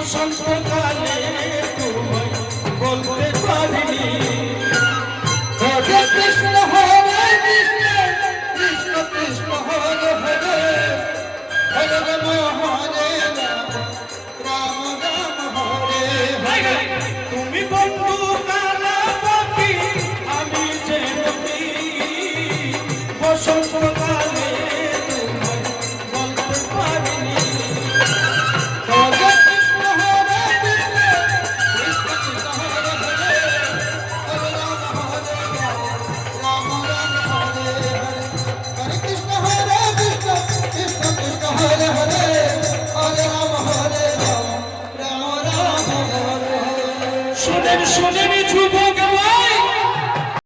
বসন্ত কালে তোমায় বলতে পারিনি। কৃষ্ণ হরে কৃষ্ণ কৃষ্ণ কৃষ্ণ হরে হরে। হরে রাম হরে রাম রাম হরে হরে তুমি বন্ধু কালাবাতি আমি জয়ন্তী বসন্ত শুনেন শুনেন যুব